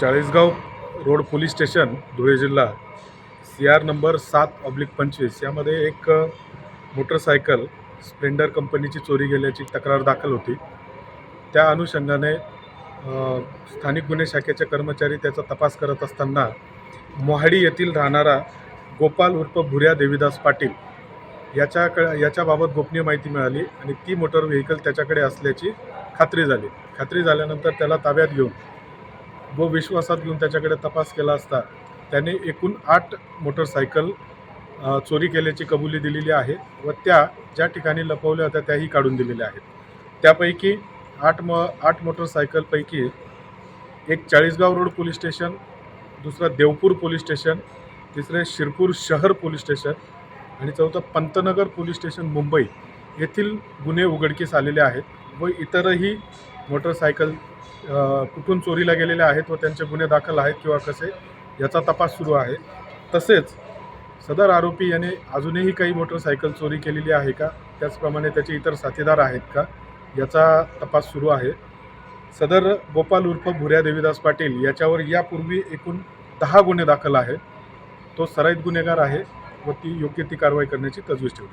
Chalisgaon road police station Dhule जिल्हा C R number सात oblique पंचवीस. यामध्ये एक मोटरसायकल स्प्लेंडर कंपनीची चोरी गेल्याची तक्रार दाखल होती. त्या अनुषंगाने स्थानिक गुन्हे शाखेचे कर्मचारी त्याचा तपास करत असताना मोहाडी येथील राहणारा गोपाल उर्फ भुऱ्या देवीदास पाटील याच्याक याच्याबाबत गोपनीय माहिती मिळाली आणि ती मोटर व्हेकल त्याच्याकडे असल्याची खात्री झाली. खात्री झाल्यानंतर त्याला ताब्यात घेऊन व विश्वासात घेऊन त्याच्याकडे तपास केला असता त्याने एकूण आठ मोटरसायकल चोरी केल्याची कबुली दिलेली आहे व त्या ज्या ठिकाणी लपवल्या होत्या त्याही काढून दिलेल्या आहेत. त्यापैकी आठ म आठ मोटरसायकलपैकी एक चाळीसगाव रोड पोलीस स्टेशन दुसरं देवपूर पोलीस स्टेशन तिसरे शिरपूर शहर पोलीस स्टेशन आणि चौथं पंतनगर पोलीस स्टेशन मुंबई येथील गुन्हे उघडकीस आलेले आहेत व इतरही मोटरसायकल कुठून चोरीला गेलेले आहेत व त्यांचे गुन्हे दाखल आहेत किंवा कसे याचा तपास सुरू आहे. तसेच सदर आरोपी याने अजूनही काही मोटरसायकल चोरी केलेली आहे का? त्याचप्रमाणे त्याचे इतर साथीदार आहेत का? याचा तपास सुरू आहे. सदर गोपाल उर्फ भुऱ्या देवीदास पाटील याच्यावर यापूर्वी एकूण दहा गुन्हे दाखल आहेत तो सराईत गुन्हेगार आहे व ती योग्य ती कारवाई करण्याची तजवीज ठेवली.